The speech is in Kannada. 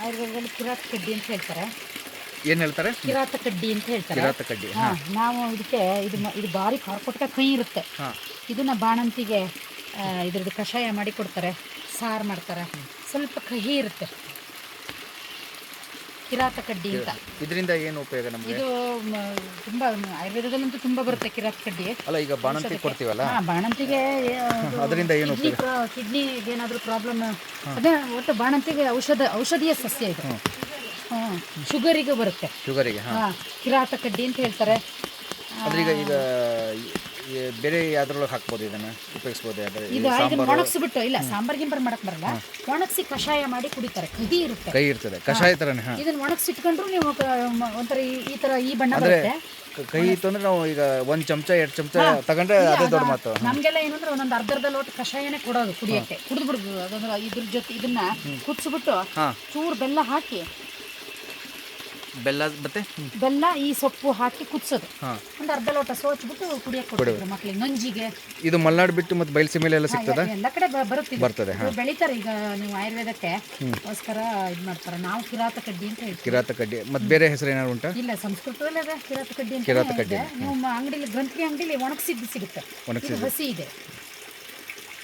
ಆಯುರ್ವೇದದಲ್ಲಿ ಕಿರಾತ ಕಡ್ಡಿ ಅಂತ ಹೇಳ್ತಾರೆ. ಏನು ಹೇಳ್ತಾರೆ? ಕಿರಾತ ಕಡ್ಡಿ ಅಂತ ಹೇಳ್ತಾರೆ. ಕಿರಾತ ಕಡ್ಡಿ ಹಾ, ನಾವು ಇದಕ್ಕೆ ಇದು ಮ- ಇದು ಭಾರಿ ಕಾರ್ಪೊಟ್ಟ ಕಹಿ ಇರುತ್ತೆ. ಹಾಂ. ಇದನ್ನ ಬಾಣಂತಿಗೆ ಆ, ಇದ್ರದ್ದು ಕಷಾಯ ಮಾಡಿ ಕೊಡ್ತಾರೆ. ಸಾರು ಮಾಡ್ತಾರೆ. ಸ್ವಲ್ಪ ಕಹಿ ಇರುತ್ತೆ. ಕಿರಾತ ಕಡ್ಡಿ ಅಂತ. ಇದರಿಂದ ಏನು ಉಪಯೋಗ ನಮಗೆ? ಇದು ಮ, ತುಂಬಾ ಆಯುರ್ವೇದದಲ್ಲಂತೂ ತುಂಬಾ ಬರುತ್ತೆ ಕಿರಾತ ಕಡ್ಡಿ ಅಲ್ಲ ಈಗ ಬಾಣಂತಿ ಕೊಡ್ತೀವಲ್ಲ? ಹಾ ಬಾಣಂತಿಗೆ ಅದರಿಂದ ಏನು ಕಿಡ್ನಿ ಕಿಡ್ನಿ ಏನಾದರೂ ಪ್ರಾಬ್ಲಮ್ ಅದೇ ಒಟ್ಟು ಬಾಣಂತಿಗೆ ಔಷಧ ಔಷಧೀಯ ಸಸ್ಯ ಇದು. ಹ್ಮ್. ಶುಗರಿಗೆ ಬರುತ್ತೆ. ಶುಗರಿಗೆ ಹಾಂ. ಹಾ ಕಿರಾತ ಕಡ್ಡಿ ಅಂತ ಹೇಳ್ತಾರೆ. ಆದ್ರೆ ಈಗ ಬೇರೆ ಯಾವ್ದ್ರೊಳಗೆ ಹಾಕ್ಬೋದು ಇದನ್ನು ಉಪಯೋಗಿಸ್ಬೋದು ಯಾವ್ದಾದ್ರು. ಈ ಇದು ಇದನ್ನ ಒಣಗಿಸ್ಬಿಟ್ಟು ಇಲ್ಲ ಸಾಂಬಾರ್ ಗಿಂಬರ್ ಮಾಡಕ್ ಬರಲ್ಲ. ಒಣಗಿಸಿ ಕಷಾಯ ಮಾಡಿ ಕುಡಿತಾರೆ ಕಹಿ ಇರುತ್ತೆ. ಕೈ ಇರ್ತದೆ ಕಷಾಯ ಥರನೇ ಹಾಂ. ಇದನ್ನ ಒಣಗಿಸಿಟ್ಕೊಂಡ್ರು ನೀವು ಕ- ಮ- ಒಂಥರ ಈ- ಈ ತರ ಈ ಬಣ್ಣ ಬರುತ್ತೆ. ಕೈ ಇತ್ತು ಅಂದ್ರೆ ನಾವು ಈಗ ಒಂದು ಚಮಚ ಎರಡು ಚಮಚ ತಗೊಂಡ್ರೆ ಅದೇ ದೊಡ್ಡ ಮಾತು ನಮ್ಗೆಲ್ಲ ಏನಂದ್ರೆ ಒಂದೊಂದು ಅರ್ಧ ಅರ್ಧ ಲೋಟ ಕಷಾಯನೇ ಕೊಡೋದು ಕುಡಿಯಕ್ಕೆ. ಕುಡಿದು ಅದೊಂದ್ರ ಇದ್ರ ಜೊತೆ ಇದನ್ನ ಕುದಿಸ್ಬಿಟ್ಟು ಚೂರು ಬೆಲ್ಲ ಹಾಕಿ ಬೆಲ್ಲ ಮತ್ತೆ? ಬೆಲ್ಲ ಈ ಸೊಪ್ಪು ಹಾಕಿ ಕುದಿಸೋದು. ಒಂದು ಅರ್ಧ ಲೋಟ ಸೋಚ್ಬಿಟ್ಟು ಕುಡಿಯಕ್ಕೆ ಕೊಡ್ತಿದ್ರು ಮಕ್ಕಳಿಗೆ ನಂಜಿಗೆ ಇದು ಮಲ್ನಾಡು ಬಿಟ್ಟು ಮತ್ತೆ ಬಯಲ್ಸಿ ಮೇಲೆ ಎಲ್ಲ ಸಿಗ್ತದೆ? ಎಲ್ಲ ಕಡೆ ಬರುತ್ತೆ ಬರ್ತದೆ ಬೆಳಿತಾರೆ ಈಗ ನೀವು ಆಯುರ್ವೇದಕ್ಕೆ. ಅದಕ್ಕೋಸ್ಕರ ಇದು ಮಾಡ್ತಾರೆ. ನಾವು ಕಿರಾತ ಕಡ್ಡಿ ಅಂತ ಹೇಳ್ತೀವಿ. ಕಿರಾತ ಕಡ್ಡಿ. ಮತ್ತೆ ಬೇರೆ ಹೆಸರು ಏನಾದ್ರು ಉಂಟಾ? ಇಲ್ಲ ಸಂಸ್ಕೃತದಲ್ಲಿ ಅದ ಕಿರಾತ ಕಡ್ಡಿ ಅಂತ ಕಿರಾತ ಕಡ್ಡಿ. ನೀವು ಅಂಗಡಿಲಿ ಗ್ರಂಥಿ ಅಂಗಡಿಲಿ ಒಣಗಿಸಿದ್ದು ಸಿಗುತ್ತೆ. ಒಣಗಿಸಿದ್ದು. ಹಸಿ ಇದೆ.